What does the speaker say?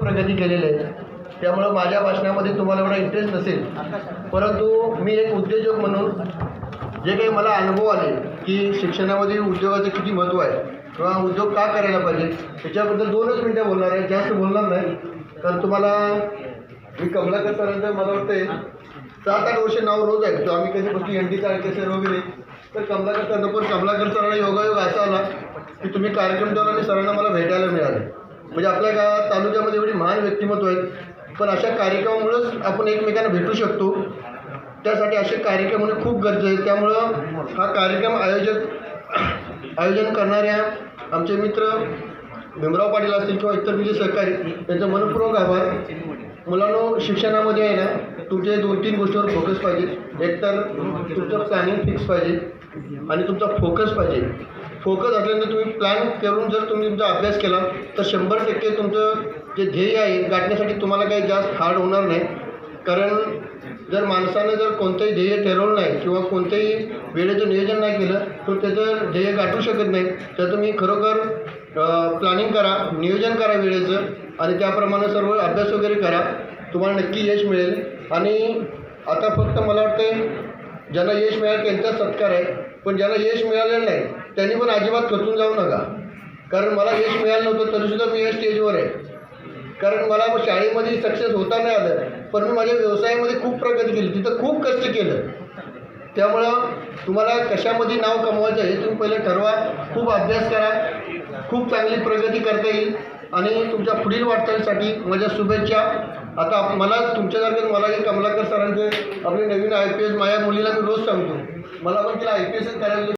प्रगती केलेली आहे. त्यामुळं माझ्या भाषणामध्ये तुम्हाला एवढा इंटरेस्ट नसेल. परंतु मी एक उद्योजक म्हणून जे काही मला अनुभव आले की शिक्षणामध्ये उद्योगाचं किती महत्त्व आहे किंवा उद्योग का करायला पाहिजे त्याच्याबद्दल दोनच मिनटं बोलणार आहे. जास्त बोलणार नाही. कारण तुम्हाला मी कमलाकर सरांचं मला वाटतंय सात आठ वर्ष नाव रोज ऐकतो. आम्ही कधी गोष्टी एन डी चाळके सर वगैरे. तर कमलाकर सरांना पण कमलाकर सरांना योगायोग असा आला की तुम्ही कार्यक्रम ठेवला आणि सरांना मला भेटायला मिळाले. म्हणजे आपल्या गावात तालुक्यामध्ये एवढी महान व्यक्तिमत्व आहेत. पण अशा कार्यक्रमामुळंच आपण एकमेकांना भेटू शकतो. त्यासाठी असे कार्यक्रम होणे खूप गरजेचं आहे त्यामुळं हा कार्यक्रम आयोजक आयोजन करणाऱ्या आमचे मित्र भीमराव पाटील असतील किंवा इतर तुझे सहकारी त्यांचा मनपूर्वक आभार. मुलांनो शिक्षणामध्ये आहे ना तुमचे दोन तीन गोष्टीवर फोकस पाहिजे. एक तर तुमचं प्लॅनिंग फिक्स पाहिजे आणि तुमचा फोकस पाहिजे. फोकस असल्यानंतर तुम्ही प्लॅन करून जर तुम्ही तुमचा अभ्यास केला तर शंभर टक्के तुमचं जे ध्येय आहे गाठण्यासाठी तुम्हाला काही जास्त हार्ड होणार नाही. कारण जर माणसानं जर कोणतंही ध्येय ठरवलं नाही किंवा कोणत्याही वेळेचं नियोजन नाही केलं तर त्याचं ध्येय गाठू शकत नाही. तर तुम्ही खरोखर प्लॅनिंग करा नियोजन करा वेळेचं आणि त्याप्रमाणे सर्व अभ्यास वगैरे करा. तुम्हाला नक्की यश मिळेल. आणि आता फक्त मला वाटतं ज्यांना यश मिळालं त्यांचा सत्कार आहे. पण ज्यांना यश मिळालेलं नाही त्यांनी पण अजिबात खचून जाऊ नका. कारण मला यश मिळालं नव्हतं तरीसुद्धा मी या स्टेजवर आहे. कारण मला शाळेमध्ये सक्सेस होता नाही आलं पण मी माझ्या व्यवसायामध्ये खूप प्रगती केली. तिथं खूप कष्ट केलं. त्यामुळं तुम्हाला कशामध्ये नाव कमवायचं हे तुम्ही पहिले ठरवा. खूप अभ्यास करा. खूप चांगली प्रगती करता येईल. आणि तुमच्या पुढील वाटचालीसाठी माझ्या शुभेच्छा. आता मला तुमच्यासारखं मलाही कमलाकर सरांचे आपले नवीन आय पी एस माझ्या मुलीला मी रोज सांगतो. मला पण तिला आय पी एसच करायला